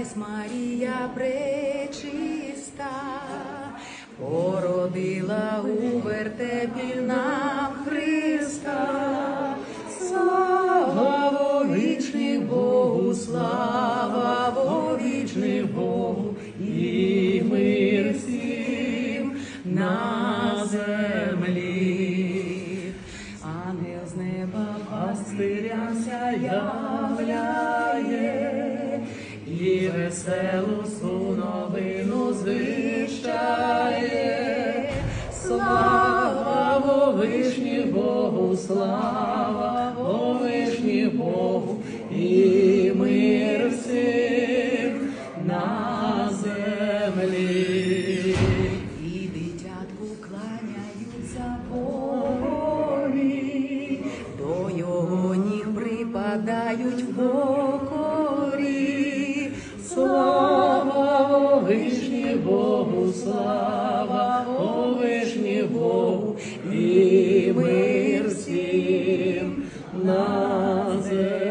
Сподівайсь, Марія пречиста, породила у вертепі нам Христа. Слава вовічних Богу, слава вовічних Богу, і мир всім на землі. Ангел з неба пастирямся являє, і веселу су новину звіщає. Слава Вовишні Богу, слава Вовишні Богу, і мир всім на землі. І дитятку кланяються Богові, до його ніг припадають в покорі. Вишні Богу, слава Вишні Богу, і мир всім на землі.